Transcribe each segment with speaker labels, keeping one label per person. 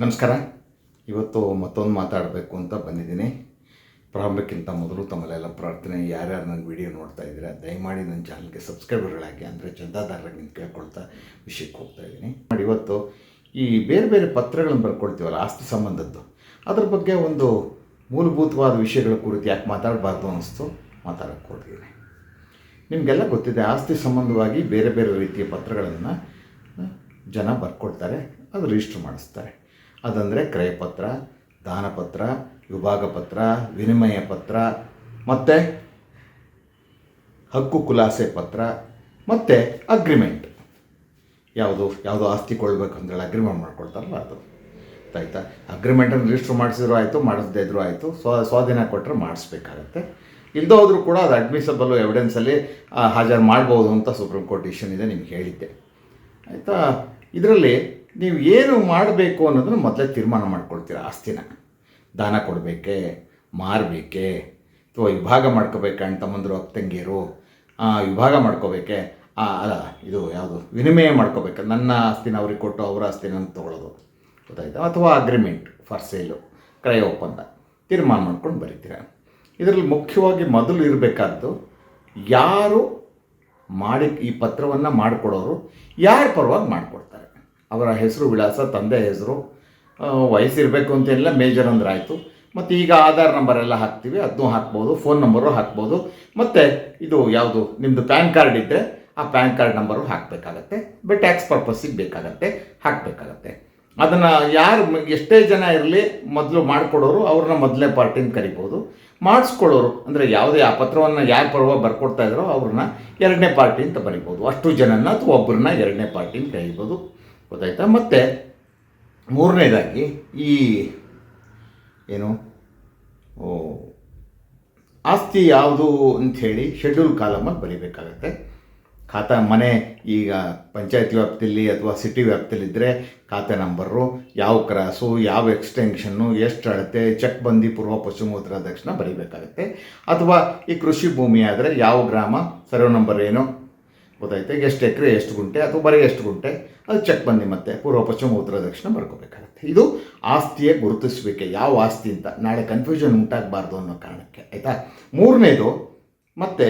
Speaker 1: ನಮಸ್ಕಾರ. ಇವತ್ತು ಮತ್ತೊಂದು ಮಾತಾಡಬೇಕು ಅಂತ ಬಂದಿದ್ದೀನಿ. ಪ್ರಾರಂಭಕ್ಕಿಂತ ಮೊದಲು ತಮ್ಮಲ್ಲೆಲ್ಲ ಪ್ರಾರ್ಥನೆ, ಯಾರ್ಯಾರು ನನ್ನ ವಿಡಿಯೋ ನೋಡ್ತಾ ಇದ್ದೀರಾ, ದಯಮಾಡಿ ನನ್ನ ಚಾನಲ್ಗೆ ಸಬ್ಸ್ಕ್ರೈಬರ್ಗಳಾಗಿ ಅಂದರೆ ಚಂದಾದಾರರಾಗಿ ಕೇಳ್ಕೊಳ್ತಾ ವಿಷಯಕ್ಕೆ ಹೋಗ್ತಾ ಇದ್ದೀನಿ. ನೋಡಿ, ಇವತ್ತು ಈ ಬೇರೆ ಬೇರೆ ಪತ್ರಗಳನ್ನು ಬರ್ಕೊಳ್ತೀವಲ್ಲ, ಆಸ್ತಿ ಸಂಬಂಧದ್ದು, ಅದ್ರ ಬಗ್ಗೆ ಒಂದು ಮೂಲಭೂತವಾದ ವಿಷಯಗಳ ಕುರಿತು ಯಾಕೆ ಮಾತಾಡಬಾರ್ದು ಅನ್ನಿಸ್ತು ಮಾತಾಡೋಕ್ಕೆ ಹೊರಟಿದ್ದೀನಿ ನಿಮಗೆಲ್ಲ ಗೊತ್ತಿದೆ, ಆಸ್ತಿ ಸಂಬಂಧವಾಗಿ ಬೇರೆ ಬೇರೆ ರೀತಿಯ ಪತ್ರಗಳನ್ನು ಜನ ಬರ್ಕೊಡ್ತಾರೆ ಅದು ರಿಜಿಸ್ಟರ್ ಮಾಡಿಸ್ತಾರೆ. ಅದಂದರೆ ಕ್ರಯಪತ್ರ, ದಾನಪತ್ರ ವಿಭಾಗ ಪತ್ರ ವಿನಿಮಯ ಪತ್ರ, ಮತ್ತು ಹಕ್ಕು ಕುಲಾಸೆ ಪತ್ರ, ಮತ್ತು ಅಗ್ರಿಮೆಂಟ್ ಯಾವುದು, ಯಾವುದೋ ಆಸ್ತಿ ಕೊಳ್ಬೇಕು ಅಂದೇಳಿ ಅಗ್ರಿಮೆಂಟ್ ಮಾಡ್ಕೊಳ್ತಾರಲ್ಲ ಅದು. ಆಯಿತಾ? ಅಗ್ರಿಮೆಂಟನ್ನು ರಿಜಿಸ್ಟ್ರ್ ಮಾಡಿಸಿದ್ರು ಆಯಿತು, ಮಾಡಿಸದೇ ಇದ್ರೂ ಆಯಿತು, ಸ್ವ, ಸ್ವಾಧೀನ ಕೊಟ್ಟರೆ ಮಾಡಿಸ್ಬೇಕಾಗತ್ತೆ. ಇಲ್ಲದೇ ಹೋದರೂ ಕೂಡ ಅದು ಅಡ್ಮಿಸಬಲ್ ಎವಿಡೆನ್ಸಲ್ಲಿ ಹಾಜರು ಮಾಡ್ಬೋದು ಅಂತ ಸುಪ್ರೀಂ ಕೋರ್ಟ್ ಡಿಸಿಷನ್ ಇದೆ, ನಿಮ್ಗೆ ಹೇಳಿದ್ದೆ. ಆಯಿತಾ? ಇದರಲ್ಲಿ ನೀವು ಏನು ಮಾಡಬೇಕು ಅನ್ನೋದನ್ನು ಮೊದಲೇ ತೀರ್ಮಾನ ಮಾಡ್ಕೊಳ್ತೀರ. ಆಸ್ತಿನ. ದಾನ ಕೊಡಬೇಕೆ ಮಾರಬೇಕೆ ಅಥವಾ ವಿಭಾಗ ಮಾಡ್ಕೋಬೇಕೆ ಅಣ್ಣ ತಮ್ಮಂದರು ಅಕ್ಕಂಗಿಯರು ವಿಭಾಗ ಮಾಡ್ಕೋಬೇಕೆ. ಆ, ಅಲ್ಲ ಇದು ಯಾವುದು? ವಿನಿಮಯ ಮಾಡ್ಕೋಬೇಕು. ನನ್ನ ಆಸ್ತಿನ ಅವ್ರಿಗೆ ಕೊಟ್ಟು ಅವರ ಆಸ್ತಿನ ತೊಗೊಳ್ಳೋದು ಗೊತ್ತಾಯ್ತಾ? ಅಥವಾ ಅಗ್ರಿಮೆಂಟ್ ಫಾರ್ ಸೇಲು ಕ್ರಯ ಒಪ್ಪಂದ. ತೀರ್ಮಾನ ಮಾಡ್ಕೊಂಡು ಬರೀತೀರ. ಇದರಲ್ಲಿ ಮುಖ್ಯವಾಗಿ ಮೊದಲು ಇರಬೇಕಾದ್ದು ಯಾರು ಮಾಡಿ ಈ ಪತ್ರವನ್ನು ಮಾಡಿಕೊಡೋರು ಯಾರ ಪರವಾಗಿ ಮಾಡಿಕೊಡ್ತಾರೆ? ಅವರ ಹೆಸರು ವಿಳಾಸ, ತಂದೆ ಹೆಸರು ವಯಸ್ಸಿರಬೇಕು ಅಂತೇನಿಲ್ಲ ಮೇಜರ್ ಅಂದ್ರೆ ಆಯಿತು. ಮತ್ತು ಈಗ ಆಧಾರ್ ನಂಬರ್ ಎಲ್ಲ ಹಾಕ್ತೀವಿ ಅದನ್ನೂ ಹಾಕ್ಬೋದು ಫೋನ್ ನಂಬರು ಹಾಕ್ಬೋದು. ಮತ್ತು ಇದು ಯಾವುದು ನಿಮ್ಮದು ಪ್ಯಾನ್ ಕಾರ್ಡ್ ಇದ್ದರೆ ಆ ಪ್ಯಾನ್ ಕಾರ್ಡ್ ನಂಬರು ಹಾಕಬೇಕಾಗತ್ತೆ. ಬಟ್ ಟ್ಯಾಕ್ಸ್ ಪರ್ಪಸ್ಸಿಗೆ ಬೇಕಾಗತ್ತೆ, ಹಾಕಬೇಕಾಗತ್ತೆ. ಅದನ್ನು ಯಾರು ಎಷ್ಟೇ ಜನ ಇರಲಿ, ಮೊದಲು ಮಾಡಿಕೊಡೋರು ಅವ್ರನ್ನ ಮೊದಲನೇ ಪಾರ್ಟಿನ ಕರಿಬೋದು. ಮಾಡಿಸ್ಕೊಳ್ಳೋರು, ಅಂದರೆ ಯಾವುದೇ ಆ ಪತ್ರವನ್ನು ಯಾರು ಪರವಾಗಿ ಬರ್ಕೊಡ್ತಾ ಇದ್ದಾರೋ ಅವ್ರನ್ನ ಎರಡನೇ ಪಾರ್ಟಿ ಅಂತ ಬರಿಬೋದು. ಅಷ್ಟು ಜನನ ಅಥವಾ ಒಬ್ಬರನ್ನ ಎರಡನೇ ಪಾರ್ಟಿನ ಕರೀಬೋದು. ಗೊತ್ತಾಯ್ತಾ? ಮತ್ತು ಮೂರನೇದಾಗಿ ಈ ಏನು? ಆಸ್ತಿ ಯಾವುದು ಅಂಥೇಳಿ ಶೆಡ್ಯೂಲ್ ಕಾಲಮಲ್ಲಿ ಬರೀಬೇಕಾಗತ್ತೆ. ಖಾತಾ ಮನೆ ಈಗ ಪಂಚಾಯತ್ ವ್ಯಾಪ್ತಿಯಲ್ಲಿ ಅಥವಾ ಸಿಟಿ ವ್ಯಾಪ್ತಿಯಲ್ಲಿ ಇದ್ದರೆ ಖಾತೆ ನಂಬರು, ಯಾವ ಕ್ರಾಸು, ಯಾವ ಎಕ್ಸ್ಟೆನ್ಷನ್ನು ಎಷ್ಟು ಅಳತೆ ಚೆಕ್ ಬಂದಿ ಪೂರ್ವ ಪಶ್ಚಿಮ ಉತ್ತರ ದಕ್ಷಿಣ ಬರೀಬೇಕಾಗತ್ತೆ. ಅಥವಾ ಈ ಕೃಷಿ ಭೂಮಿ ಆದರೆ ಯಾವ ಗ್ರಾಮ, ಸರ್ವೆ ನಂಬರ್ ಏನು? ಗೊತ್ತಾಯ್ತು. ಎಷ್ಟು ಎಕರೆ, ಎಷ್ಟು ಗುಂಟೆ ಅಥವಾ ಬರೀ ಎಷ್ಟು ಗುಂಟೆ? ಅದು ಚೆಕ್ ಬನ್ನಿ ಮತ್ತೆ. ಪೂರ್ವ ಪಶ್ಚಿಮ ಉತ್ತರ ದಕ್ಷಿಣ ಬರ್ಕೋಬೇಕಾಗತ್ತೆ. ಇದು ಆಸ್ತಿಯ ಗುರುತಿಸಬೇಕೆ ಯಾವ ಆಸ್ತಿ ಅಂತ ನಾಳೆ ಕನ್ಫ್ಯೂಷನ್ ಉಂಟಾಗಬಾರ್ದು ಅನ್ನೋ ಕಾರಣಕ್ಕೆ, ಆಯಿತಾ? ಮೂರನೇದು, ಮತ್ತು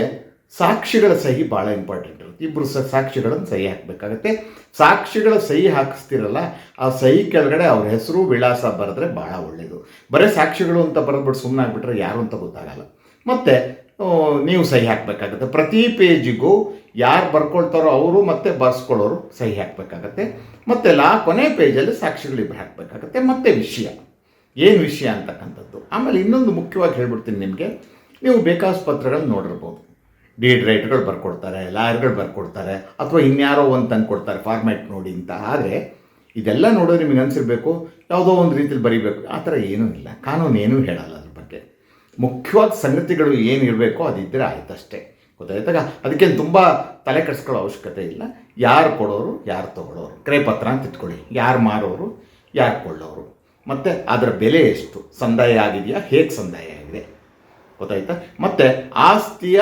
Speaker 1: ಸಾಕ್ಷಿಗಳ ಸಹಿ ಭಾಳ ಇಂಪಾರ್ಟೆಂಟ್ ಇರುತ್ತೆ. ಇಬ್ಬರು ಸಹ ಸಾಕ್ಷಿಗಳನ್ನು ಸಹಿ ಹಾಕಬೇಕಾಗತ್ತೆ. ಸಾಕ್ಷಿಗಳ ಸಹಿ ಹಾಕಿಸ್ತಿರಲ್ಲ, ಆ ಸಹಿ ಕೆಳಗಡೆ ಅವ್ರ ಹೆಸರು, ವಿಳಾಸ ಬರೆದ್ರೆ ಭಾಳ ಒಳ್ಳೆಯದು ಬರೀ ಸಾಕ್ಷಿಗಳು ಅಂತ ಬರೆದ್ಬಿಟ್ಟು ಸುಮ್ಮನೆ ಆಗಿಬಿಟ್ರೆ ಯಾರು ಅಂತ ಗೊತ್ತಾಗಲ್ಲ. ಮತ್ತು ನೀವು ಸಹಿ ಹಾಕಬೇಕಾಗತ್ತೆ. ಪ್ರತಿ ಪೇಜಿಗೂ ಯಾರು ಬರ್ಕೊಳ್ತಾರೋ ಅವರು ಮತ್ತೆ ಬರ್ಸ್ಕೊಳ್ಳೋರು ಸಹಿ ಹಾಕಬೇಕಾಗತ್ತೆ. ಮತ್ತು ಲಾ ಕೊನೆ ಪೇಜಲ್ಲಿ ಸಾಕ್ಷಿಗಳಿಬ್ಬರು ಹಾಕಬೇಕಾಗತ್ತೆ. ಮತ್ತು ವಿಷಯ. ಏನು ವಿಷಯ ಅಂತಕ್ಕಂಥದ್ದು. ಆಮೇಲೆ ಇನ್ನೊಂದು ಮುಖ್ಯವಾಗಿ ಹೇಳ್ಬಿಡ್ತೀನಿ ನಿಮಗೆ. ನೀವು ಬೇಕಾದ ಪತ್ರಗಳನ್ನ ನೋಡಿರ್ಬೋದು. ಡೀಡ್ ರೈಟ್ಗಳು ಬರ್ಕೊಡ್ತಾರೆ, ಲಾಯರ್ಗಳು ಬರ್ಕೊಡ್ತಾರೆ, ಅಥವಾ ಇನ್ಯಾರೋ ಒಂದು ತಂದು ಕೊಡ್ತಾರೆ ಫಾರ್ಮ್ಯಾಟ್ ನೋಡಿ ಅಂತ. ಆದರೆ ಇದೆಲ್ಲ ನೋಡೋದು ನಿಮಗೆ ಅನಿಸಿರ್ಬೇಕು. ಯಾವುದೋ ಒಂದು ರೀತಿಯಲ್ಲಿ ಬರೀಬೇಕು. ಆ ಥರ ಏನೂ ಇಲ್ಲ. ಕಾನೂನು ಏನೂ ಹೇಳಲ್ಲ. ಮುಖ್ಯವಾದ ಸಂಗತಿಗಳು ಏನಿರಬೇಕೋ ಅದಿದ್ದರೆ ಆಯ್ತಷ್ಟೇ. ಗೊತ್ತಾಯ್ತಾಗ ಅದಕ್ಕೆ ತುಂಬ ತಲೆ ಕೆಡಿಸ್ಕೊಳ್ಳೋ ಅವಶ್ಯಕತೆ ಇಲ್ಲ. ಯಾರು ಕೊಡೋರು, ಯಾರು ತೊಗೊಳೋರು ಕ್ರಯಪತ್ರ ಅಂತ ಇಟ್ಕೊಳ್ಳಿ. ಯಾರು ಮಾರೋರು, ಯಾರು ಕೊಳ್ಳೋರು. ಮತ್ತು ಅದರ ಬೆಲೆ ಎಷ್ಟು? ಸಂದಾಯ ಆಗಿದೆಯಾ? ಹೇಗೆ ಸಂದಾಯ ಆಗಿದೆ? ಗೊತ್ತಾಯ್ತಾ? ಮತ್ತು ಆಸ್ತಿಯ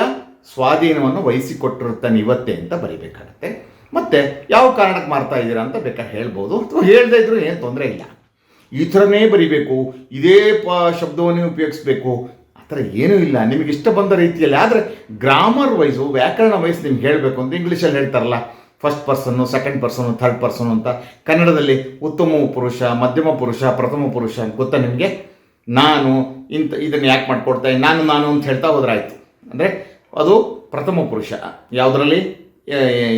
Speaker 1: ಸ್ವಾಧೀನವನ್ನು ವಹಿಸಿಕೊಟ್ಟಿರುತ್ತಾನೆ ಇವತ್ತೇ ಅಂತ ಬರಿಬೇಕಾಗತ್ತೆ. ಮತ್ತು ಯಾವ ಕಾರಣಕ್ಕೆ ಮಾರ್ತಾ ಇದ್ದೀರಾ ಅಂತ ಬೇಕಾದ್ರೆ ಹೇಳ್ಬೋದು. ಅಥವಾ ಹೇಳದೇ ಇದ್ರೂ ಏನು ತೊಂದರೆ ಇಲ್ಲ. ಈ ಥರನೇ ಬರಿಬೇಕು. ಇದೇ ಪ ಶಬ್ದವನ್ನೇ ಉಪಯೋಗಿಸ್ಬೇಕು. ಥರ ಏನೂ ಇಲ್ಲ. ನಿಮಗೆ ಇಷ್ಟ ಬಂದ ರೀತಿಯಲ್ಲಿ, ಆದರೆ ಗ್ರಾಮರ್ ವೈಸು ವ್ಯಾಕರಣ ವೈಸ್ ನಿಮ್ಗೆ ಹೇಳಬೇಕು ಅಂತ ಇಂಗ್ಲೀಷಲ್ಲಿ ಹೇಳ್ತಾರಲ್ಲ. First person second person third person ಅಂತ. ಕನ್ನಡದಲ್ಲಿ ಉತ್ತಮ ಪುರುಷ, ಮಧ್ಯಮ ಪುರುಷ, ಪ್ರಥಮ ಪುರುಷ ಅಂತ ಗೊತ್ತಾ ನಿಮಗೆ? ನಾನು ಇಂಥ ಇದನ್ನು ಯಾಕೆ ಮಾಡಿಕೊಡ್ತಾ ನಾನು ನಾನು ಅಂತ ಹೇಳ್ತಾ ಹೋದ್ರಾಯ್ತು. ಅಂದರೆ ಅದು ಪ್ರಥಮ ಪುರುಷ. ಯಾವುದರಲ್ಲಿ?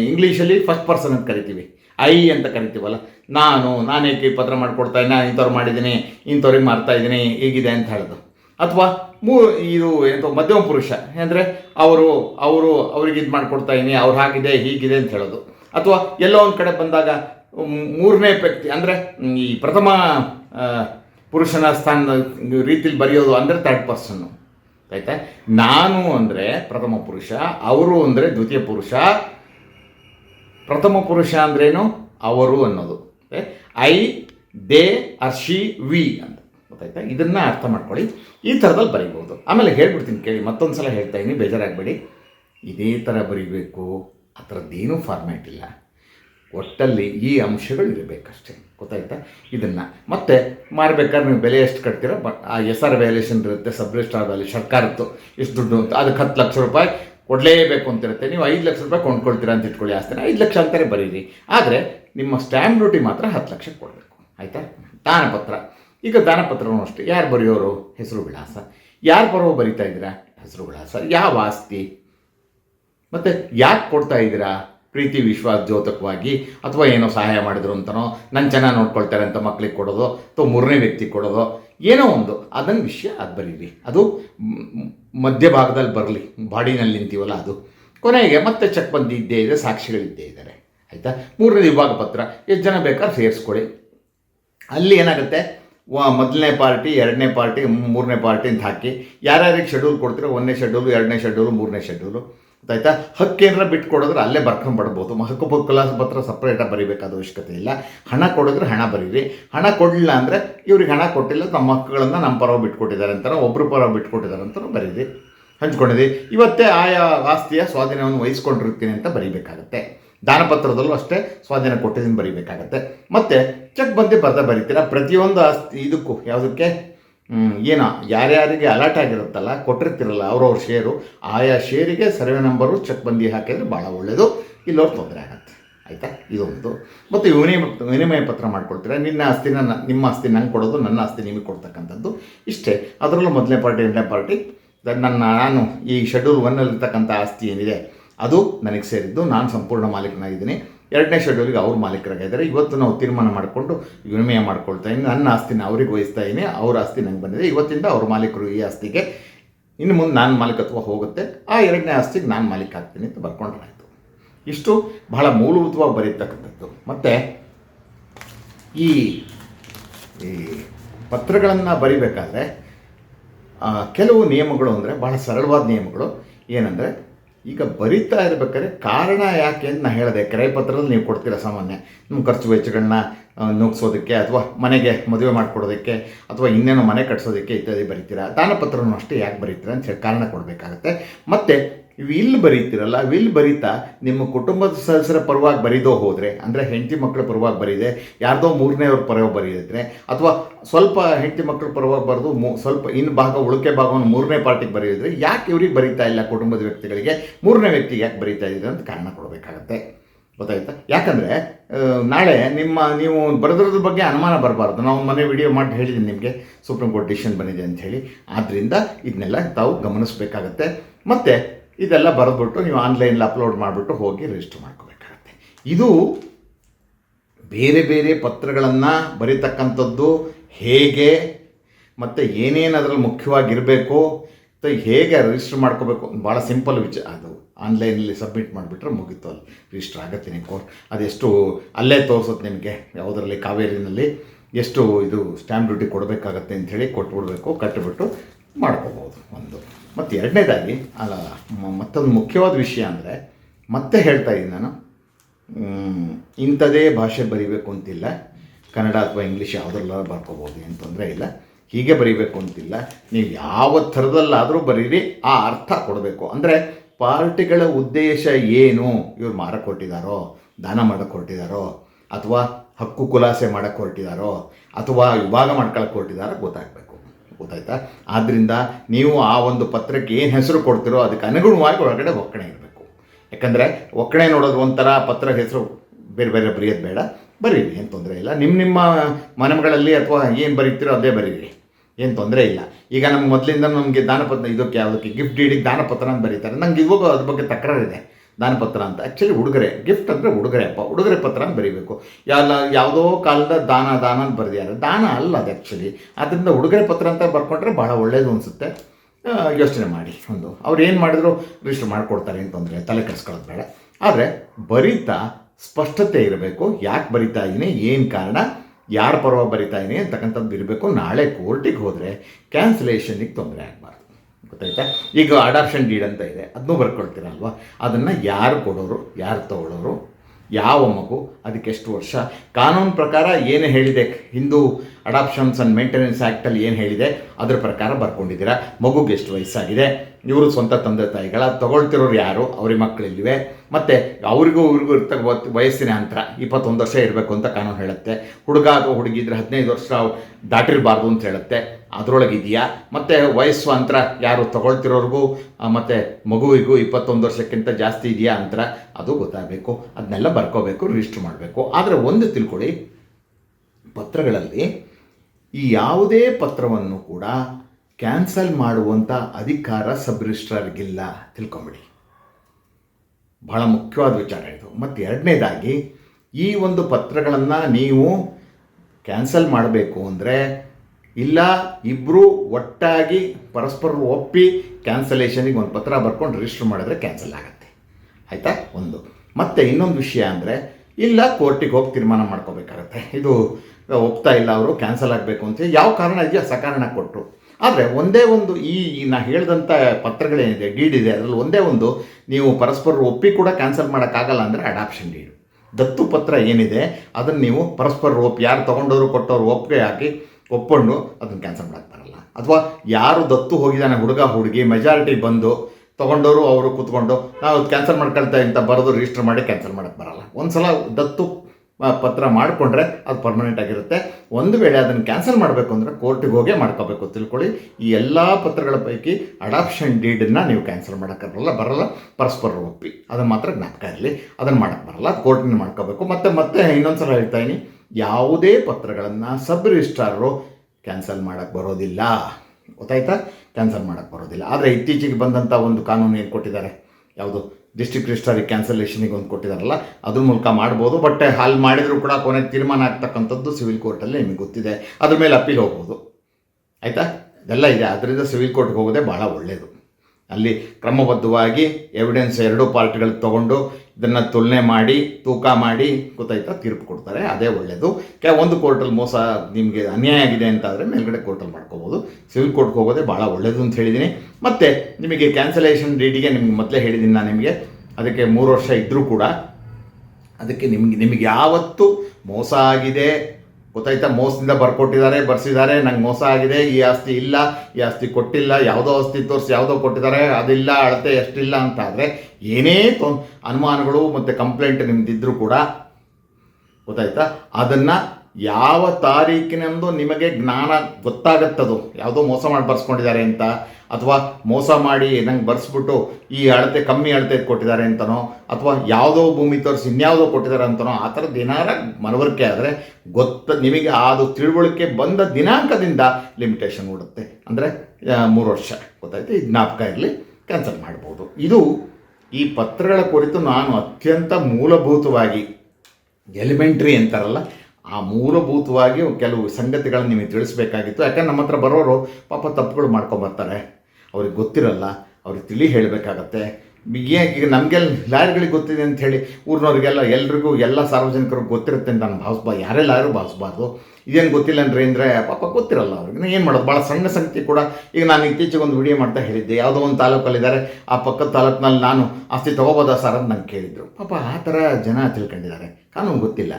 Speaker 1: ಇಂಗ್ಲೀಷಲ್ಲಿ ಫಸ್ಟ್ ಪರ್ಸನ್ ಅಂತ ಕರಿತೀವಿ. ಐ ಅಂತ ಕರಿತೀವಲ್ಲ. ನಾನು, ನಾನೇಕೆ ಪತ್ರ ಮಾಡಿಕೊಡ್ತಾ ಇದ್ದೀನಿ ನಾನು ಇಂಥವ್ರು ಮಾಡಿದ್ದೀನಿ, ಇಂಥವ್ರಿಗೆ ಮಾಡ್ತಾ ಇದ್ದೀನಿ, ಹೀಗಿದೆ ಅಂತ ಹೇಳೋದು. ಅಥವಾ ಮೂ, ಇದು ಎಂತ, ಮಧ್ಯಮ ಪುರುಷ. ಅಂದರೆ ಅವರು ಅವರು ಅವ್ರಿಗೆ ಇದು ಮಾಡಿಕೊಡ್ತಾ ಇದ್ದೀನಿ, ಅವ್ರು ಹಾಗಿದೆ, ಹೀಗಿದೆ ಅಂತ ಹೇಳೋದು. ಅಥವಾ ಎಲ್ಲೋ ಒಂದು ಕಡೆ ಬಂದಾಗ ಮೂರನೇ ವ್ಯಕ್ತಿ, ಅಂದರೆ ಈ ಪ್ರಥಮ ಪುರುಷನ ಸ್ಥಾನದ ರೀತಿಲಿ ಬರೆಯೋದು ಅಂದರೆ ಥರ್ಡ್ ಪರ್ಸನ್ನು ಆಯ್ತಾ? ನಾನು ಅಂದರೆ ಪ್ರಥಮ ಪುರುಷ, ಅವರು ಅಂದರೆ ದ್ವಿತೀಯ ಪುರುಷ. ಪ್ರಥಮ ಪುರುಷ ಅಂದ್ರೇನು? ಅವರು ಅನ್ನೋದು. ಐ, ದೇ, ಅರ್ಷಿ, ವಿ ಅಂತ. ಗೊತ್ತಾಯ್ತಾ ಇದನ್ನು ಅರ್ಥ ಮಾಡ್ಕೊಳ್ಳಿ. ಈ ಥರದಲ್ಲಿ ಬರೀಬೋದು ಆಮೇಲೆ ಹೇಳ್ಬಿಡ್ತೀನಿ ಕೇಳಿ, ಮತ್ತೊಂದು ಸಲ ಹೇಳ್ತಾ ಇದ್ದೀನಿ ಬೇಜಾರಾಗಬೇಡಿ. ಇದೇ ಥರ ಬರೀಬೇಕು, ಆ ಥರದ್ದೇನೂ ಫಾರ್ಮ್ಯಾಟ್ ಇಲ್ಲ. ಒಟ್ಟಲ್ಲಿ ಈ ಅಂಶಗಳು ಇರಬೇಕಷ್ಟೇ. ಗೊತ್ತಾಯ್ತಾ? ಇದನ್ನು. ಮತ್ತೆ ಮಾರಬೇಕಾದ್ರೆ ನೀವು ಬೆಲೆ ಎಷ್ಟು ಕಟ್ತೀರೋ? ಬಟ್ ಆ ಎಸ್ ಆರ್ ವ್ಯಾಲ್ಯೂಷನ್ ಇರುತ್ತೆ ಸಬ್ ರಿಜಿಸ್ಟ್ರಾರ್ ವ್ಯಾಲ್ಯೂ ಸರ್ಕಾರದ್ದು ಎಷ್ಟು ದುಡ್ಡು ಅಂತ. ಅದಕ್ಕೆ ಹತ್ತು ಲಕ್ಷ ರೂಪಾಯಿ ಕೊಡಲೇಬೇಕು ಅಂತಿರುತ್ತೆ. ನೀವು ಐದು ಲಕ್ಷ ರೂಪಾಯಿ ಕೊಂಡ್ಕೊಳ್ತೀರಾ ಅಂತ ಇಟ್ಕೊಳ್ಳಿ ಆಸ್ತಿನ. ಐದು ಲಕ್ಷ ಅಂತಾರೆ ಬರೀರಿ. ಆದರೆ ನಿಮ್ಮ ಸ್ಟ್ಯಾಂಪ್ ಡ್ಯೂಟಿ ಮಾತ್ರ ಹತ್ತು ಲಕ್ಷಕ್ಕೆ ಕೊಡಬೇಕು. ಆಯಿತಾ? ದಾನಪತ್ರ ಈಗ ದಾನಪತ್ರನೂ ಅಷ್ಟೇ ಯಾರು ಬರೆಯೋರು? ಹೆಸರು ವಿಳಾಸ. ಯಾರು ಬರೋ ಬರಿತಾ ಇದ್ದೀರಾ? ಹೆಸರು ವಿಳಾಸ. ಯಾವ ಆಸ್ತಿ? ಮತ್ತು ಯಾಕೆ ಕೊಡ್ತಾ ಇದ್ದೀರಾ? ಪ್ರೀತಿ, ವಿಶ್ವಾಸ ಜ್ಯೋತಕವಾಗಿ ಅಥವಾ ಏನೋ ಸಹಾಯ ಮಾಡಿದ್ರು ಅಂತನೋ? ನನ್ನ ಚೆನ್ನಾಗಿ ನೋಡ್ಕೊಳ್ತಾರೆ ಅಂತ ಮಕ್ಳಿಗೆ ಕೊಡೋದು? ಅಥವಾ ಮೂರನೇ ವ್ಯಕ್ತಿ ಕೊಡೋದು? ಏನೋ ಒಂದು. ಅದನ್ನು ವಿಷಯ ಅದು ಬರೀರಿ. ಅದು ಮಧ್ಯ ಮಧ್ಯಭಾಗದಲ್ಲಿ ಬರಲಿ. ಬಾಡಿನಲ್ಲಿ ನಿಂತೀವಲ್ಲ ಅದು. ಕೊನೆಗೆ ಮತ್ತೆ ಚೆಕ್ ಬಂದು ಇದ್ದೇ ಇದೆ ಸಾಕ್ಷಿಗಳಿದ್ದೇ ಇದ್ದಾರೆ. ಆಯಿತಾ? ಮೂರನೇ ವಿಭಾಗ ಪತ್ರ. ಎಷ್ಟು ಜನ ಬೇಕಾದ್ರೆ ಸೇರಿಸ್ಕೊಳ್ಳಿ ಅಲ್ಲಿ ಏನಾಗುತ್ತೆ? ಮೊದಲನೇ ಪಾರ್ಟಿ, ಎರಡನೇ ಪಾರ್ಟಿ, ಮೂರನೇ ಪಾರ್ಟಿ ಅಂತ ಹಾಕಿ ಯಾರ್ಯಾರಿಗೆ ಶೆಡ್ಯೂಲ್ ಕೊಡ್ತೀರೋ ಒಂದನೇ ಶೆಡ್ಯೂಲು ಎರಡನೇ ಶೆಡ್ಯೂಲು ಮೂರನೇ ಶೆಡ್ಯೂಲು ಗೊತ್ತಾಯ್ತಾ? ಹಕ್ಕೇನಾರ ಬಿಟ್ಟು ಕೊಡಿದ್ರೆ ಅಲ್ಲೇ ಬರ್ಕೊಂಡ್ಬಿಡ್ಬೋದು ಹಕ್ಕು ಕ್ಲಾಸ್ ಪತ್ರ ಸಪ್ರೇಟಾಗಿ ಬರೀಬೇಕಾದ ಅವಶ್ಯಕತೆ ಇಲ್ಲ. ಹಣ ಕೊಡಿದ್ರೆ ಹಣ ಬರೀರಿ. ಹಣ ಕೊಡಲಿಲ್ಲ ಅಂದರೆ ಇವ್ರಿಗೆ ಹಣ ಕೊಟ್ಟಿಲ್ಲ ನಮ್ಮ ಹಕ್ಕುಗಳನ್ನು ನಮ್ಮ ಪರವಾಗಿ ಬಿಟ್ಕೊಟ್ಟಿದ್ದಾರೆ ಅಂತಾರೆ ಒಬ್ಬರು ಪರವಾಗಿ ಬಿಟ್ಕೊಟ್ಟಿದ್ದಾರೆ ಅಂತಲೂ ಬರೀರಿ. ಹಂಚ್ಕೊಂಡಿದ್ದೀವಿ ಇವತ್ತೇ ಆಯಾ ಆಸ್ತಿಯ ಸ್ವಾಧೀನವನ್ನು ವಹಿಸ್ಕೊಂಡಿರ್ತೀನಿ ಅಂತ ಬರೀಬೇಕಾಗತ್ತೆ. ದಾನಪತ್ರದಲ್ಲೂ ಅಷ್ಟೇ ಸ್ವಾಧೀನ ಕೊಟ್ಟಿದ್ದೀನಿ ಬರೀಬೇಕಾಗತ್ತೆ. ಮತ್ತು ಚೆಕ್ ಬಂದು ಬರ್ತಾ ಬರೀತೀರಾ, ಪ್ರತಿಯೊಂದು ಆಸ್ತಿ ಇದಕ್ಕೂ ಯಾವುದಕ್ಕೆ? ಏನೋ, ಯಾರ್ಯಾರಿಗೆ ಅಲರ್ಟ್ ಆಗಿರುತ್ತಲ್ಲ, ಕೊಟ್ಟಿರ್ತಿರಲ್ಲ ಅವ್ರವ್ರ ಶೇರು ಆಯಾ ಶೇರಿಗೆ ಸರ್ವೆ ನಂಬರು, ಚೆಕ್ ಬಂದಿ ಹಾಕಿದರೆ ಭಾಳ ಒಳ್ಳೆಯದು ಇಲ್ಲವ್ರು ತೊಂದರೆ ಆಗುತ್ತೆ. ಆಯಿತಾ? ಇದೊಂದು. ಮತ್ತು ವಿನಿಮಯ ವಿನಿಮಯ ಪತ್ರ ಮಾಡ್ಕೊಳ್ತೀರಾ ನಿನ್ನ ಆಸ್ತಿನ ನಿಮ್ಮ ಆಸ್ತಿ ನಂಗೆ ಕೊಡೋದು, ನನ್ನ ಆಸ್ತಿ ನಿಮಗೆ ಕೊಡ್ತಕ್ಕಂಥದ್ದು. ಇಷ್ಟೇ. ಅದರಲ್ಲೂ ಮೊದಲನೇ ಪಾರ್ಟಿ, ಎರಡನೇ ಪಾರ್ಟಿ. ನನ್ನ, ನಾನು ಈ ಶೆಡ್ಯೂಲ್ ಒನ್ನಲ್ಲಿರ್ತಕ್ಕಂಥ ಆಸ್ತಿ ಏನಿದೆ ಅದು ನನಗೆ ಸೇರಿದ್ದು, ನಾನು ಸಂಪೂರ್ಣ ಮಾಲೀಕನಾಗಿದ್ದೀನಿ. ಎರಡನೇ ಶೆಡ್ಯೂಲಿಗೆ ಅವ್ರ ಮಾಲೀಕರಾಗಿದ್ದಾರೆ. ಇವತ್ತು ನಾವು ತೀರ್ಮಾನ ಮಾಡಿಕೊಂಡು ವಿನಿಮಯ ಮಾಡ್ಕೊಳ್ತಾ ಇದ್ದೀನಿ. ನನ್ನ ಆಸ್ತಿನ ಅವ್ರಿಗೆ ವಹಿಸ್ತಾ ಇದ್ದೀನಿ. ಅವ್ರ ಆಸ್ತಿ ನಂಗೆ ಬಂದಿದೆ. ಇವತ್ತಿಂದ ಅವ್ರ ಮಾಲೀಕರು ಈ ಆಸ್ತಿಗೆ ಇನ್ನು ಮುಂದೆ ನಾನು ಮಾಲೀಕತ್ವ ಹೋಗುತ್ತೆ. ಆ ಎರಡನೇ ಆಸ್ತಿಗೆ ನಾನು ಮಾಲೀಕ ಆಗ್ತೀನಿ ಅಂತ ಬರ್ಕೊಂಡ್ರಾಯಿತು. ಇಷ್ಟು ಬಹಳ ಮೂಲಭೂತವಾಗಿ ಬರೀತಕ್ಕಂಥದ್ದು. ಮತ್ತು ಈ ಈ ಪತ್ರಗಳನ್ನು ಬರಿಬೇಕಾದ್ರೆ ಕೆಲವು ನಿಯಮಗಳು ಅಂದರೆ ಬಹಳ ಸರಳವಾದ ನಿಯಮಗಳು. ಏನಂದರೆ ಈಗ ಬರಿತಾ ಇರ್ಬೇಕಾದ್ರೆ ಕಾರಣ ಯಾಕೆ ಅಂತ ನಾನು ಹೇಳಿದೆ. ಕ್ರಯ ಪತ್ರದಲ್ಲಿ ನೀವು ಕೊಡ್ತೀರಾ ಸಾಮಾನ್ಯ. ನಿಮ್ಮ ಖರ್ಚು ವೆಚ್ಚಗಳನ್ನ ನುಗ್ಸೋದಕ್ಕೆ ಅಥವಾ ಮನೆಗೆ ಮದುವೆ ಮಾಡಿಕೊಡೋದಕ್ಕೆ ಅಥವಾ ಇನ್ನೇನೋ ಮನೆ ಕಟ್ಸೋದಕ್ಕೆ ಇತ್ಯಾದಿ ಬರೀತೀರಾ? ದಾನಪತ್ರನೂ ಅಷ್ಟೇ ಯಾಕೆ ಬರೀತೀರಾ ಅಂತ ಹೇಳಿ ಕಾರಣ ಕೊಡಬೇಕಾಗತ್ತೆ. ಮತ್ತು ವಿಲ್ ಬರೀತಿರಲ್ಲ, ವಿಲ್ ಬರೀತಾ ನಿಮ್ಮ ಕುಟುಂಬದ ಸದಸ್ಯರ ಪರವಾಗಿ ಬರೀದೋ ಹೋದರೆ, ಅಂದರೆ ಹೆಂಡತಿ ಮಕ್ಕಳ ಪರವಾಗಿ ಬರೀದೆ, ಯಾರ್ದೋ ಮೂರನೇವ್ರ ಪರವಾಗಿ ಬರೀದಿದ್ರೆ, ಅಥವಾ ಸ್ವಲ್ಪ ಹೆಂಡತಿ ಮಕ್ಕಳ ಪರವಾಗಿ ಬರೆದು ಮೂ, ಸ್ವಲ್ಪ ಇನ್ನು ಭಾಗ, ಉಳಿಕೆ ಭಾಗವನ್ನು ಮೂರನೇ ಪಾರ್ಟಿಗೆ ಬರೆಯಿದ್ರೆ ಯಾಕೆ ಇವ್ರಿಗೆ ಬರೀತಾ ಇಲ್ಲ ಕುಟುಂಬದ ವ್ಯಕ್ತಿಗಳಿಗೆ? ಮೂರನೇ ವ್ಯಕ್ತಿಗೆ ಯಾಕೆ ಬರೀತಾ ಇದ್ದೀರಿ ಅಂತ ಕಾರಣ ಕೊಡಬೇಕಾಗತ್ತೆ. ಗೊತ್ತಾಯ್ತಾ? ಯಾಕಂದರೆ ನಾಳೆ ನಿಮ್ಮ, ನೀವು ಬರೆದಿರೋದ್ರ ಬಗ್ಗೆ ಅನುಮಾನ ಬರಬಾರ್ದು. ನಾವು ಮನೆ ವಿಡಿಯೋ ಮಾಡಿ ಹೇಳಿದ್ದೀನಿ ನಿಮಗೆ. ಸುಪ್ರೀಂ ಕೋರ್ಟ್ ಡಿಸಿಷನ್ ಬಂದಿದೆ ಅಂತ ಹೇಳಿ. ಆದ್ದರಿಂದ ಇದನ್ನೆಲ್ಲ ತಾವು ಗಮನಿಸಬೇಕಾಗತ್ತೆ. ಮತ್ತು ಇದೆಲ್ಲ ಬರೆದ್ಬಿಟ್ಟು ನೀವು ಆನ್ಲೈನಲ್ಲಿ ಅಪ್ಲೋಡ್ ಮಾಡಿಬಿಟ್ಟು ಹೋಗಿ ರಿಜಿಸ್ಟರ್ ಮಾಡ್ಕೋಬೇಕಾಗತ್ತೆ. ಇದು ಬೇರೆ ಬೇರೆ ಪತ್ರಗಳನ್ನು ಬರೀತಕ್ಕಂಥದ್ದು ಹೇಗೆ, ಮತ್ತು ಏನೇನು ಅದರಲ್ಲಿ ಮುಖ್ಯವಾಗಿರಬೇಕು, ಮತ್ತು ಹೇಗೆ ರಿಜಿಸ್ಟರ್ ಮಾಡ್ಕೋಬೇಕು? ಭಾಳ ಸಿಂಪಲ್ ವಿಚಾರ ಅದು ಆನ್ಲೈನಲ್ಲಿ ಸಬ್ಮಿಟ್ ಮಾಡಿಬಿಟ್ರೆ ಮುಗೀತು ಅಲ್ಲಿ. ರಿಜಿಸ್ಟರ್ ಆಗುತ್ತೆ ನಿಮ್ಮ ಕೋರ್ಟ್ ಅದೆಷ್ಟು, ಅಲ್ಲೇ ತೋರಿಸುತ್ತೆ ನಿಮಗೆ ಯಾವುದರಲ್ಲಿ ಕಾವೇರಿನಲ್ಲಿ, ಎಷ್ಟು ಇದು ಸ್ಟ್ಯಾಂಪ್ ಡ್ಯೂಟಿ ಕೊಡಬೇಕಾಗತ್ತೆ ಅಂಥೇಳಿ ಕೊಟ್ಬಿಡ್ಬೇಕು, ಕಟ್ಟಿಬಿಟ್ಟು ಮಾಡ್ಕೋಬೋದು ಒಂದು ಮತ್ತು ಎರಡನೇದಾಗಿ, ಅಲ್ಲ ಮತ್ತೊಂದು ಮುಖ್ಯವಾದ ವಿಷಯ ಅಂದರೆ, ಮತ್ತೆ ಹೇಳ್ತಾ ಇದ್ದೀನಿ ನಾನು. ಇಂಥದೇ ಭಾಷೆ ಬರಿಬೇಕು ಅಂತಿಲ್ಲ. ಕನ್ನಡ ಅಥವಾ ಇಂಗ್ಲೀಷ್ ಯಾವುದ್ರಲ್ಲಾದ್ರೂ ಬರ್ಕೋಬೋದು, ಏನು ತೊಂದರೆ ಇಲ್ಲ. ಹೀಗೆ ಬರಿಬೇಕು ಅಂತಿಲ್ಲ. ನೀವು ಯಾವ ಥರದಲ್ಲಾದರೂ ಬರೀರಿ, ಆ ಅರ್ಥ ಕೊಡಬೇಕು. ಅಂದರೆ, ಪಾರ್ಟಿಗಳ ಉದ್ದೇಶ ಏನು? ಇವ್ರು ಮಾರಕ್ಕೆ ಹೊರಟಿದ್ದಾರೋ ದಾನ ಮಾಡಕ್ಕೆ ಹೊರಟಿದ್ದಾರೋ ಅಥವಾ ಹಕ್ಕು ಕುಲಾಸೆ ಮಾಡಕ್ಕೆ ಹೊರಟಿದ್ದಾರೋ ಅಥವಾ ವಿಭಾಗ ಮಾಡ್ಕೊಳಕ್ಕೆ ಹೊರಟಿದ್ದಾರೋ ಗೊತ್ತಾಗಬೇಕು. ಗೊತ್ತಾಯ್ತಾ? ಆದ್ದರಿಂದ ನೀವು ಆ ಒಂದು ಪತ್ರಕ್ಕೆ ಏನು ಹೆಸರು ಕೊಡ್ತೀರೋ ಅದಕ್ಕೆ ಅನುಗುಣವಾಗಿ ಒಳಗಡೆ ಒಕ್ಕಣೆ ಇರಬೇಕು. ಯಾಕಂದರೆ ಒಕ್ಕಣೆ ನೋಡೋದು ಒಂಥರ ಪತ್ರ ಹೆಸರು ಬೇರೆ ಬೇರೆ ಬರೆಯೋದು ಬೇಡ. ಬರೀರಿ, ಏನು ತೊಂದರೆ ಇಲ್ಲ. ನಿಮ್ಮ ನಿಮ್ಮ ಮನೆಗಳಲ್ಲಿ ಅಥವಾ ಏನು ಬರೀತೀರೋ ಅದೇ ಬರೀರಿ. ಏನು ತೊಂದರೆ ಇಲ್ಲ. ಈಗ ನಮ್ಗೆ ಮೊದಲಿಂದ ನಮಗೆ ದಾನಪತ್ರ, ಇದಕ್ಕೆ ಯಾವುದಕ್ಕೆ ಗಿಫ್ಟ್ ಡೀಡಿಗೆ ದಾನಪತ್ರ ಅಂತ ಬರೀತಾರೆ. ನಂಗೆ ಇವಾಗ ಅದ್ರ ಬಗ್ಗೆ ತಕರಾರಿದೆ. ದಾನಪತ್ರ ಅಂತ. ಆ್ಯಕ್ಚುಲಿ ಉಡುಗೊರೆ ಗಿಫ್ಟ್ ಅಂದರೆ ಉಡುಗೊರೆ ಅಪ್ಪ ಉಡುಗೊರೆ ಪತ್ರ ಅಂತ ಬರೀಬೇಕು. ಯಾವ ಯಾವುದೋ ಕಾಲದ ದಾನ ದಾನ ಅಂತ ಬರೆದಿದ್ದಾರೆ. ದಾನ ಅಲ್ಲ ಅದು ಆ್ಯಕ್ಚುಲಿ ಆದ್ದರಿಂದ ಉಡುಗೊರೆ ಪತ್ರ ಅಂತ ಬರ್ಕೊಂಡ್ರೆ ಭಾಳ ಒಳ್ಳೆಯದು ಅನಿಸುತ್ತೆ. ಯೋಚನೆ ಮಾಡಿ ಒಂದು. ಅವ್ರು ಏನು ಮಾಡಿದ್ರು? ರಿಜಿಸ್ಟರ್ ಮಾಡಿಕೊಡ್ತಾರೆ ಅಂತ ತೊಂದರೆ, ತಲೆ ಕೆಡಿಸ್ಕೊಳ್ಳೋದು ಬೇಡ. ಆದರೆ ಬರೀತಾ ಸ್ಪಷ್ಟತೆ ಇರಬೇಕು. ಯಾಕೆ ಬರಿತಾ ಇದ್ದೀನಿ ಏನು ಕಾರಣ? ಯಾರ ಪರವಾಗಿ ಬರಿತಾ ಇದ್ದೀನಿ ಅಂತಕ್ಕಂಥದ್ದು ಇರಬೇಕು. ನಾಳೆ ಕೋರ್ಟಿಗೆ ಹೋದರೆ ಕ್ಯಾನ್ಸಲೇಷನಿಗೆ ತೊಂದರೆ ಗೊತ್ತಾಯ್ತಾ? ಈಗ ಅಡಾಪ್ಷನ್ ಡೀಡ್ ಅಂತ ಇದೆ. ಅದನ್ನೂ ಬರ್ಕೊಳ್ತೀರಲ್ವ? ಅದನ್ನು ಯಾರು ಕೊಡೋರು, ಯಾರು ತಗೊಳ್ಳೋರು, ಯಾವ ಮಗು, ಅದಕ್ಕೆ ಎಷ್ಟು ವರ್ಷ? ಕಾನೂನು ಪ್ರಕಾರ ಏನು ಹೇಳಿದೆ, ಹಿಂದೂ ಅಡಾಪ್ಷನ್ಸ್ ಆ್ಯಂಡ್ ಮೇಂಟೆನೆನ್ಸ್ ಆ್ಯಕ್ಟಲ್ಲಿ ಏನು ಹೇಳಿದೆ, ಅದ್ರ ಪ್ರಕಾರ ಬರ್ಕೊಂಡಿದ್ದೀರಾ. ಮಗುಗೆ ಎಷ್ಟು ವಯಸ್ಸಾಗಿದೆ? ಇವರು ಸ್ವಂತ ತಂದೆ ತಾಯಿಗಳ, ತಗೊಳ್ತಿರೋರು ಯಾರು? ಅವ್ರಿಗೆ ಮಕ್ಕಳಿಲ್ವೇ ಮತ್ತು ಅವರಿಗೂ ಇವ್ರಿಗೂ ಇರ್ತಕ್ಕ ವಯಸ್ಸಿನ ಅಂತರ ಇಪ್ಪತ್ತೊಂದು ವರ್ಷ ಇರಬೇಕು ಅಂತ ಕಾನೂನು ಹೇಳುತ್ತೆ. ಹುಡುಗ ಅಥವಾ ಹುಡುಗಿ ಹದಿನೈದು ವರ್ಷ ದಾಟಿರಬಾರ್ದು ಅಂತ ಹೇಳುತ್ತೆ. ಅದರೊಳಗೆ ಇದೆಯಾ? ಮತ್ತು ವಯಸ್ಸು ಅಂತರ ಯಾರು ತಗೊಳ್ತಿರೋರ್ಗೂ ಮತ್ತು ಮಗುವಿಗೂ ಇಪ್ಪತ್ತೊಂದು ವರ್ಷಕ್ಕಿಂತ ಜಾಸ್ತಿ ಇದೆಯಾ ಅಂತರ ಅದು ಗೊತ್ತಾಗಬೇಕು. ಅದನ್ನೆಲ್ಲ ಬರ್ಕೋಬೇಕು ರಿಜಿಸ್ಟ್ರ್ ಮಾಡಬೇಕು. ಆದರೆ ಒಂದು ತಿಳ್ಕೊಳ್ಳಿ, ಪತ್ರಗಳಲ್ಲಿ ಈ ಯಾವುದೇ ಪತ್ರವನ್ನು ಕೂಡ ಕ್ಯಾನ್ಸಲ್ ಮಾಡುವಂಥ ಅಧಿಕಾರ ಸಬ್ ರಿಜಿಸ್ಟ್ರರ್ಗಿಲ್ಲ ತಿಳ್ಕೊಂಬಿಡಿ. ಬಹಳ ಮುಖ್ಯವಾದ ವಿಚಾರ ಇದು. ಮತ್ತು ಎರಡನೇದಾಗಿ, ಈ ಒಂದು ಪತ್ರಗಳನ್ನು ನೀವು ಕ್ಯಾನ್ಸಲ್ ಮಾಡಬೇಕು ಅಂದರೆ, ಇಲ್ಲ ಇಬ್ಬರು ಒಟ್ಟಾಗಿ ಪರಸ್ಪರ ಒಪ್ಪಿ ಕ್ಯಾನ್ಸಲೇಷನಿಗೆ ಒಂದು ಪತ್ರ ಬರ್ಕೊಂಡು ರಿಜಿಸ್ಟರ್ ಮಾಡಿದ್ರೆ ಕ್ಯಾನ್ಸಲ್ ಆಗುತ್ತೆ. ಆಯಿತಾ? ಒಂದು. ಮತ್ತು ಇನ್ನೊಂದು ವಿಷಯ ಅಂದರೆ, ಇಲ್ಲ ಕೋರ್ಟಿಗೆ ಹೋಗಿ ತೀರ್ಮಾನ ಮಾಡ್ಕೋಬೇಕಾಗತ್ತೆ. ಇದು ಒಪ್ತಾ ಇಲ್ಲ ಅವರು ಕ್ಯಾನ್ಸಲ್ ಆಗಬೇಕು ಅಂತ. ಯಾವ ಕಾರಣ ಇದೆಯೋ ಸಕಾರಣ ಕೊಟ್ಟರು ಆದರೆ ಒಂದೇ ಒಂದು ಈ ನಾ ಹೇಳಿದಂಥ ಪತ್ರಗಳೇನಿದೆ, ಡೀಡ್ ಇದೆ, ಅದರಲ್ಲಿ ಒಂದೇ ಒಂದು ನೀವು ಪರಸ್ಪರ ಒಪ್ಪಿ ಕೂಡ ಕ್ಯಾನ್ಸಲ್ ಮಾಡೋಕ್ಕಾಗಲ್ಲ ಅಂದರೆ ಅಡಾಪ್ಷನ್ ಡೀಡ್ ದತ್ತು ಪತ್ರ ಏನಿದೆ, ಅದನ್ನು ನೀವು ಪರಸ್ಪರ ಒಪ್ಪಿ ಯಾರು ತೊಗೊಂಡವರು ಕೊಟ್ಟವರು ಒಪ್ಪಿಗೆ ಹಾಕಿ ಒಪ್ಪಿಕೊಂಡು ಅದನ್ನು ಕ್ಯಾನ್ಸಲ್ ಮಾಡೋಕ್ಕೆ ಬರಲ್ಲ. ಅಥವಾ ಯಾರು ದತ್ತು ಹೋಗಿದ್ದಾನೆ, ಹುಡುಗ, ಹುಡುಗಿ ಮೆಜಾರಿಟಿ ಬಂದು ತೊಗೊಂಡವರು ಅವರು ಕೂತ್ಕೊಂಡು ನಾವು ಕ್ಯಾನ್ಸಲ್ ಮಾಡ್ಕೊಳ್ತಾ ಅಂತ ಬರೆದು ರಿಜಿಸ್ಟರ್ ಮಾಡಿ ಕ್ಯಾನ್ಸಲ್ ಮಾಡೋಕ್ಕೆ ಬರಲ್ಲ. ಒಂದು ಸಲ ದತ್ತು ಪತ್ರ ಮಾಡಿಕೊಂಡ್ರೆ ಅದು ಪರ್ಮನೆಂಟ್ ಆಗಿರುತ್ತೆ. ಒಂದು ವೇಳೆ ಅದನ್ನು ಕ್ಯಾನ್ಸಲ್ ಮಾಡಬೇಕು ಅಂದರೆ ಕೋರ್ಟಿಗೆ ಹೋಗೇ ಮಾಡ್ಕೋಬೇಕು. ತಿಳ್ಕೊಳ್ಳಿ, ಈ ಎಲ್ಲ ಪತ್ರಗಳ ಪೈಕಿ ಅಡಾಪ್ಷನ್ ಡೀಡನ್ನು ನೀವು ಕ್ಯಾನ್ಸಲ್ ಮಾಡೋಕ್ಕೆ ಬರಲ್ಲ ಬರಲ್ಲ ಪರಸ್ಪರ ಒಪ್ಪಿ. ಅದನ್ನು ಮಾತ್ರ ಜ್ಞಾಪಕ ಇರಲಿ. ಅದನ್ನು ಮಾಡೋಕ್ಕೆ ಬರಲ್ಲ ಕೋರ್ಟ್ನಲ್ಲಿ ಕೋರ್ಟಿನ ಮಾಡ್ಕೋಬೇಕು. ಮತ್ತು, ಮತ್ತೆ ಇನ್ನೊಂದು ಸಲ ಹೇಳ್ತಾ ಇದ್ದೀನಿ ಯಾವುದೇ ಪತ್ರಗಳನ್ನು ಸಬ್ ರಿಜಿಸ್ಟ್ರಾರರು ಕ್ಯಾನ್ಸಲ್ ಮಾಡೋಕ್ಕೆ ಬರೋದಿಲ್ಲ. ಗೊತ್ತಾಯ್ತಾ? ಕ್ಯಾನ್ಸಲ್ ಮಾಡೋಕ್ಕೆ ಬರೋದಿಲ್ಲ. ಆದರೆ ಇತ್ತೀಚೆಗೆ ಬಂದಂಥ ಒಂದು ಕಾನೂನು ಏನು ಕೊಟ್ಟಿದ್ದಾರೆ? ಯಾವುದು? ಡಿಸ್ಟ್ರಿಕ್ಟ್ ರಿಜಿಸ್ಟ್ರಾರಿಗೆ ಕ್ಯಾನ್ಸಲೇಷನಿಗೆ ಒಂದು ಕೊಟ್ಟಿದ್ದಾರಲ್ಲ ಅದ್ರ ಮೂಲಕ ಮಾಡ್ಬೋದು. ಬಟ್ ಅಲ್ಲಿ ಮಾಡಿದರೂ ಕೂಡ ಕೊನೆಗೆ ತೀರ್ಮಾನ ಆಗ್ತಕ್ಕಂಥದ್ದು ಸಿವಿಲ್ ಕೋರ್ಟಲ್ಲಿ ನಿಮಗೆ ಗೊತ್ತಿದೆ. ಅದ್ರ ಮೇಲೆ ಅಪೀಲ್ ಹೋಗ್ಬೋದು. ಆಯಿತಾ? ಇದೆಲ್ಲ ಇದೆ. ಅದರಿಂದ ಸಿವಿಲ್ ಕೋರ್ಟ್ಗೆ ಹೋಗೋದೇ ಭಾಳ ಒಳ್ಳೆಯದು ಅಲ್ಲಿ ಕ್ರಮಬದ್ಧವಾಗಿ ಎವಿಡೆನ್ಸ್ ಎರಡೂ ಪಾರ್ಟಿಗಳು ತೊಗೊಂಡು ಇದನ್ನು ತುಲನೆ ಮಾಡಿ, ತೂಕ ಮಾಡಿ ಗೊತ್ತಾಯ್ತಾ ತೀರ್ಪು ಕೊಡ್ತಾರೆ. ಅದೇ ಒಳ್ಳೆಯದು ಕೆ ಒಂದು ಕೋರ್ಟಲ್ಲಿ ಮೋಸ ನಿಮಗೆ ಅನ್ಯಾಯ ಆಗಿದೆ ಅಂತಾದರೆ ಮೇಲ್ಗಡೆ ಕೋರ್ಟಲ್ಲಿ ಮಾಡ್ಕೋಬೋದು. ಸಿವಿಲ್ ಕೋರ್ಟ್ಗೆ ಹೋಗೋದೇ ಭಾಳ ಒಳ್ಳೆಯದು ಅಂತ ಹೇಳಿದ್ದೀನಿ ಮತ್ತು ನಿಮಗೆ ಕ್ಯಾನ್ಸಲೇಷನ್ ಡೇಟಿಗೆ ನಿಮ್ಗೆ ಮೊದಲೇ ಹೇಳಿದ್ದೀನಿ ನಾನು ನಿಮಗೆ. ಅದಕ್ಕೆ ಮೂರು ವರ್ಷ ಇದ್ದರೂ ಕೂಡ ಅದಕ್ಕೆ ನಿಮ್ಗೆ, ನಿಮಗೆ ಯಾವತ್ತು ಮೋಸ ಆಗಿದೆ. ಗೊತ್ತಾಯ್ತಾ? ಮೋಸದಿಂದ ಬರ್ಕೊಟ್ಟಿದ್ದಾರೆ, ಬರ್ಸಿದ್ದಾರೆ. ನಂಗೆ ಮೋಸ ಆಗಿದೆ. ಈ ಆಸ್ತಿ ಇಲ್ಲ, ಈ ಆಸ್ತಿ ಕೊಟ್ಟಿಲ್ಲ. ಯಾವುದೋ ಆಸ್ತಿ ತೋರಿಸಿ ಯಾವುದೋ ಕೊಟ್ಟಿದ್ದಾರೆ. ಅದಿಲ್ಲ, ಅಳತೆ ಎಷ್ಟಿಲ್ಲ ಅಂತ ಆದರೆ ಏನೇ ತೊ ಅನುಮಾನಗಳು ಮತ್ತು ಕಂಪ್ಲೇಂಟ್ ನಿಮ್ದಿದ್ದರೂ ಕೂಡ ಗೊತ್ತಾಯ್ತಾ? ಅದನ್ನು ಯಾವ ತಾರೀಕಿನಂದು ನಿಮಗೆ ಜ್ಞಾನ ಗೊತ್ತಾಗತ್ತದು, ಯಾವುದೋ ಮೋಸ ಮಾಡಿ ಬರ್ಸ್ಕೊಂಡಿದ್ದಾರೆ ಅಂತ, ಅಥವಾ ಮೋಸ ಮಾಡಿ ನಂಗೆ ಬರ್ಸ್ಬಿಟ್ಟು ಈ ಅಳತೆ, ಕಮ್ಮಿ ಅಳತೆ ಕೊಟ್ಟಿದ್ದಾರೆ ಅಂತನೋ, ಅಥವಾ ಯಾವುದೋ ಭೂಮಿ ತೋರಿಸಿ ಇನ್ಯಾವುದೋ ಕೊಟ್ಟಿದ್ದಾರೆ ಅಂತನೋ, ಆ ಥರದ್ದು ಏನಾರ ಮನವರಿಕೆ ಆದರೆ ಗೊತ್ತ, ನಿಮಗೆ ಅದು ತಿಳುವಳಿಕೆ ಬಂದ ದಿನಾಂಕದಿಂದ ಲಿಮಿಟೇಷನ್ ಓಡುತ್ತೆ. ಅಂದರೆ ಮೂರು ವರ್ಷ. ಗೊತ್ತಾಯ್ತು? ಇದು ಜ್ಞಾಪಕ ಇರಲಿ ಕ್ಯಾನ್ಸಲ್ ಮಾಡ್ಬೋದು. ಇದು ಈ ಪತ್ರಗಳ ಕುರಿತು ನಾನು ಅತ್ಯಂತ ಮೂಲಭೂತವಾಗಿ, ಎಲಿಮೆಂಟ್ರಿ ಅಂತಾರಲ್ಲ, ಆ ಮೂಲಭೂತವಾಗಿ ಕೆಲವು ಸಂಗತಿಗಳನ್ನು ನಿಮಗೆ ತಿಳಿಸ್ಬೇಕಾಗಿತ್ತು. ಯಾಕಂದ್ರೆ ನಮ್ಮ ಹತ್ರ ಬರೋರು ಪಾಪ ತಪ್ಪುಗಳು ಮಾಡ್ಕೊಂಬರ್ತಾರೆ ಅವ್ರಿಗೆ ಗೊತ್ತಿರಲ್ಲ, ಅವ್ರಿಗೆ ತಿಳಿ ಹೇಳಬೇಕಾಗತ್ತೆ. ಈಗ ನಮಗೆಲ್ಲ ಲಾಯರ್ಗಳಿಗೆ ಗೊತ್ತಿದೆ ಅಂತ ಹೇಳಿ ಊರಿನವ್ರಿಗೆಲ್ಲ, ಎಲ್ರಿಗೂ ಎಲ್ಲ ಸಾರ್ವಜನಿಕರಿಗೆ ಗೊತ್ತಿರುತ್ತೆ ಅಂತ ನಾನು ಭಾವಿಸ್ಬಾರ್ದು ಯಾರೇ ಲಾಯರು ಭಾವಿಸ್ಬಾರ್ದು. ಇದೇನು ಗೊತ್ತಿಲ್ಲ ಅಂದ್ರೆ ಅಂದರೆ ಪಾಪ ಗೊತ್ತಿರಲ್ಲ ಅವ್ರಿಗೆ. ಏನು ಮಾಡೋದು? ಭಾಳ ಸಣ್ಣ ಸಂಖ್ಯೆ ಕೂಡ. ಈಗ ನಾನು ಇತ್ತೀಚೆಗೆ ಒಂದು ವಿಡಿಯೋ ಮಾಡ್ತಾ ಹೇಳಿದ್ದೆ. ಯಾವುದೋ ಒಂದು ತಾಲೂಕಲ್ಲಿದ್ದಾರೆ. ಆ ಪಕ್ಕದ ತಾಲೂಕಿನಲ್ಲಿ ನಾನು ಆಸ್ತಿ ತೊಗೋಬೋದಾ ಸರ್ ಅಂತ ನಂಗೆ ಕೇಳಿದರು. ಪಾಪ ಆ ಥರ ಜನ ತಿಳ್ಕೊಂಡಿದ್ದಾರೆ. ಕಾನೂನು ಗೊತ್ತಿಲ್ಲ.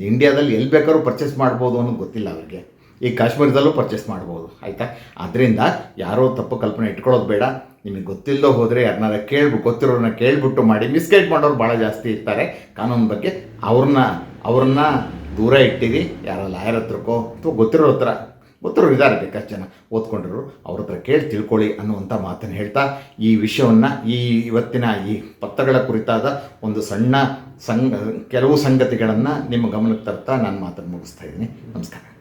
Speaker 1: ಇಂಡಿಯಾದಲ್ಲಿ ಎಲ್ಲಿ ಬೇಕಾದ್ರೂ ಪರ್ಚೇಸ್ ಮಾಡ್ಬೋದು ಅನ್ನೋದು ಗೊತ್ತಿಲ್ಲ ಅವ್ರಿಗೆ. ಈ ಕಾಶ್ಮೀರದಲ್ಲೂ ಪರ್ಚೇಸ್ ಮಾಡ್ಬೋದು. ಆಯಿತಾ? ಅದರಿಂದ ಯಾರೋ ತಪ್ಪು ಕಲ್ಪನೆ ಇಟ್ಕೊಳ್ಳೋದು ಬೇಡ. ನಿಮಗೆ ಗೊತ್ತಿಲ್ಲದೋ ಹೋದರೆ ಯಾರನ್ನಾರ ಕೇಳ್ಬಿಟ್ಟು ಗೊತ್ತಿರೋರನ್ನ ಕೇಳಿಬಿಟ್ಟು ಮಾಡಿ. ಮಿಸ್ಗೈಡ್ ಮಾಡೋರು ಭಾಳ ಜಾಸ್ತಿ ಇರ್ತಾರೆ. ಕಾನೂನು ಬಗ್ಗೆ ಅವ್ರನ್ನ ಅವ್ರನ್ನ ದೂರ ಇಟ್ಟಿರಿ, ಯಾರೋ ಲಾಯರ್ ಹತ್ರಕ್ಕೋ ಅಥವಾ ಗೊತ್ತಿರೋ ಹತ್ರ, ಗೊತ್ತಿರೋರು ಇದ್ದಾರೆ ಬೇಕಷ್ಟು ಜನ ಓದ್ಕೊಂಡಿರೋರು, ಅವ್ರ ಹತ್ರ ಕೇಳಿ ತಿಳ್ಕೊಳ್ಳಿ ಅನ್ನುವಂಥ ಮಾತನ್ನು ಹೇಳ್ತಾ, ಈ ವಿಷಯವನ್ನು ಈ ಇವತ್ತಿನ ಈ ಪತ್ರಗಳ ಕುರಿತಾದ ಒಂದು ಸಣ್ಣ ಸಂಗ ಕೆಲವು ಸಂಗತಿಗಳನ್ನು ನಿಮ್ಮ ಗಮನಕ್ಕೆ ತರ್ತಾ ನಾನು ಮಾತನ್ನು ಮುಗಿಸ್ತಾ ಇದ್ದೀನಿ. ನಮಸ್ಕಾರ.